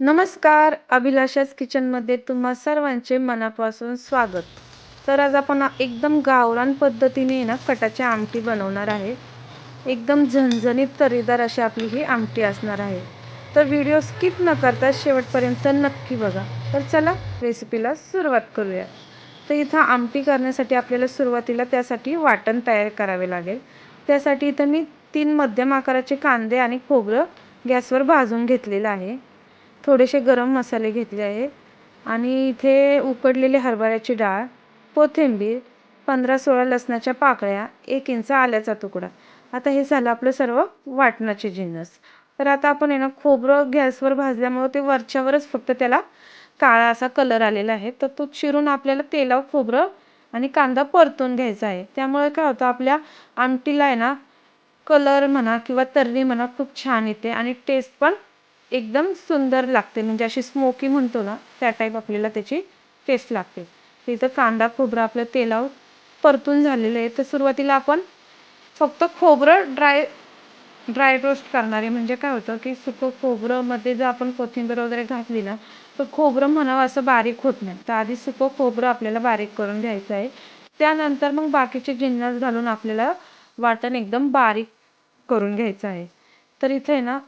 नमस्कार अभिलाषाच किचनमध्ये तुम्हा सर्वांचे मनापासून स्वागत. तर आज आपण एकदम गावरान पद्धतीने ना कटाची आमटी बनवणार आहे. एकदम झणझणीत तरीदार अशी आपली ही आमटी असणार आहे. तर व्हिडिओ स्किप न करता शेवटपर्यंत नक्की बघा. तर चला रेसिपीला सुरुवात करूया. तर इथं आमटी करण्यासाठी आपल्याला सुरुवातीला त्यासाठी वाटण तयार करावे लागेल. त्यासाठी इथं मी तीन मध्यम आकाराचे कांदे आणि खोबरं गॅसवर भाजून घेतलेलं आहे. थोडेसे गरम मसाले घेतले आहे. आणि इथे उकडलेली हरभऱ्याची डाळ कोथिंबीर पंधरा सोळा लसणाच्या पाकळ्या एक इंच आल्याचा तुकडा. आता हे झालं आपलं सर्व वाटणाचे जिन्नस तर आता आपण आहे ना खोबरं गॅसवर भाजल्यामुळं ते वरच्यावरच फक्त त्याला काळा असा कलर आलेला आहे. तर तो चिरून आपल्याला तेलावर खोबरं आणि कांदा परतून घ्यायचा आहे. त्यामुळे काय होतं आपल्या आमटीला आहे ना कलर म्हणा किंवा तर्री म्हणा खूप छान येते आणि टेस्ट पण एकदम सुंदर लागते. म्हणजे अशी स्मोकी म्हणतो ना त्या टाईप आपल्याला त्याची टेस्ट लागते. तिथं इथं कांदा खोबरं आपलं तेलावर परतून झालेलं आहे. तर सुरुवातीला आपण फक्त खोबरं ड्राय ड्राय रोस्ट करणार आहे. म्हणजे काय होतं की सुकं खोबरंमध्ये जर आपण कोथिंबीर वगैरे घातली ना तर खोबरं म्हणावं असं बारीक होत नाही. तर आधी सुकं खोबरं आपल्याला बारीक करून घ्यायचं आहे. त्यानंतर मग बाकीचे जिन्नस घालून आपल्याला वाटण एकदम बारीक करून घ्यायचं आहे. तर इथे ना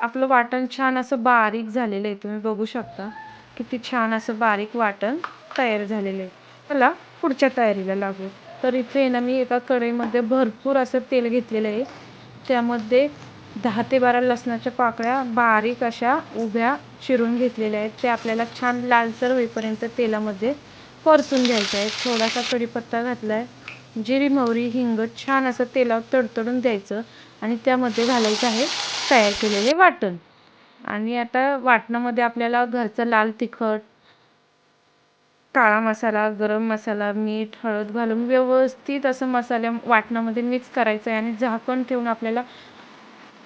आपलं वाटण छान असं बारीक झालेलं आहे. तुम्ही बघू शकता किती छान असं बारीक वाटण तयार झालेलं आहे. मला पुढच्या तयारीला लागू. तर इथे ना मी एका कढईमध्ये भरपूर असं तेल घेतलेलं आहे. त्यामध्ये दहा ते बारा लसणाच्या पाकळ्या बारीक अशा उभ्या चिरून घेतलेल्या आहेत. ते आपल्याला छान लालसर होईपर्यंत तेलामध्ये परतून घ्यायचं आहे. थोडासा कढीपत्ता घातला आहे जिरी मोहरी हिंग छान असं तेलावर तडतडून द्यायचं आणि त्यामध्ये घालायचं आहे. तयार केलेले वाटण. आणि आता वाटणामध्ये आपल्याला घरचं लाल तिखट काळा मसाला गरम मसाला मीठ हळद घालून व्यवस्थित असं मसाल्या वाटणामध्ये मिक्स करायचं आहे आणि झाकण ठेवून आपल्याला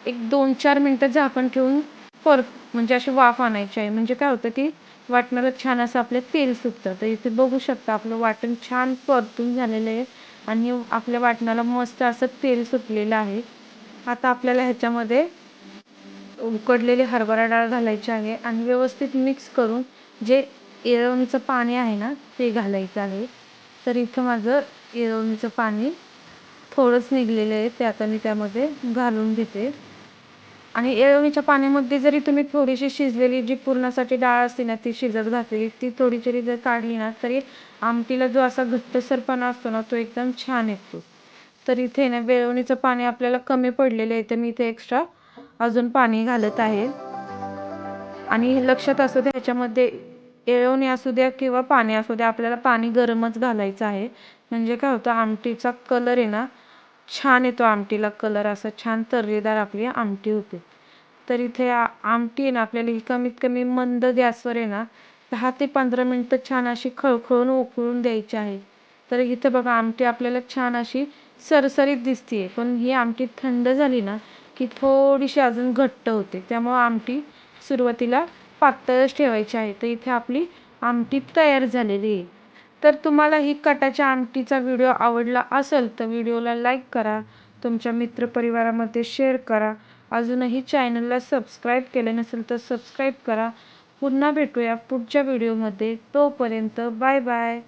एक दोन चार मिनटं झाकण ठेवून परत म्हणजे अशी वाफ आणायची आहे. म्हणजे काय होतं की वाटणाला छान असं आपलं तेल सुटतं. तर इथे बघू शकता आपलं वाटण छान परतून झालेलं आहे आणि आपल्या वाटणाला मस्त असं तेल सुटलेलं आहे. आता आपल्याला ह्याच्यामध्ये उकडलेली हरभरा डाळ घालायची आहे आणि व्यवस्थित मिक्स करून जे येळवणीचं पाणी आहे ना ते घालायचं आहे. तर इथं माझं येळवणीचं पाणी थोडंच निघलेलं आहे ते आता मी त्यामध्ये घालून घेते. आणि येळवणीच्या पाण्यामध्ये जरी तुम्ही थोडीशी शिजलेली जी पुरणासाठी डाळ असते ना ती शिजत घातलेली ती थोडी जरी जर काढली ना तरी आमटीला जो असा घट्टसरपणा असतो ना तो एकदम छान येतो. तर इथे ना वेळवणीचं पाणी आपल्याला कमी पडलेलं आहे तर मी इथे एक्स्ट्रा अजून पाणी घालत आहे. आणि लक्षात असू द्या ह्याच्यामध्ये येळवणी असू द्या किंवा पाणी असू द्या आपल्याला पाणी गरमच घालायचं आहे. म्हणजे काय होतं आमटीचा कलर आहे ना छान येतो आमटीला कलर असा छान तर्रीदार आपली आमटी होते. तर इथे आमटी आहे ना आपल्याला ही कमीत कमी मंद गॅसवर आहे ना दहा ते पंधरा मिनटं छान अशी खळखळून उकळून द्यायची आहे. तर इथं बघा आमटी आपल्याला छान अशी सरसरीत दिसते आहे पण ही आमटी थंड झाली ना की थोडीशी अजून घट्ट होते. त्यामुळं आमटी सुरुवातीला पातळच ठेवायची आहे. तर इथे आपली आमटी तयार झालेली आहे. तर तुम्हाला ही कटाच्या आमटीचा व्हिडिओ आवडला असेल तर व्हिडिओला लाईक करा. तुमच्या मित्रपरिवारामध्ये शेअर करा. अजूनही चॅनलला सबस्क्राईब केलं नसेल तर सबस्क्राईब करा. पुन्हा भेटूया पुढच्या व्हिडिओमध्ये. तोपर्यंत बाय बाय.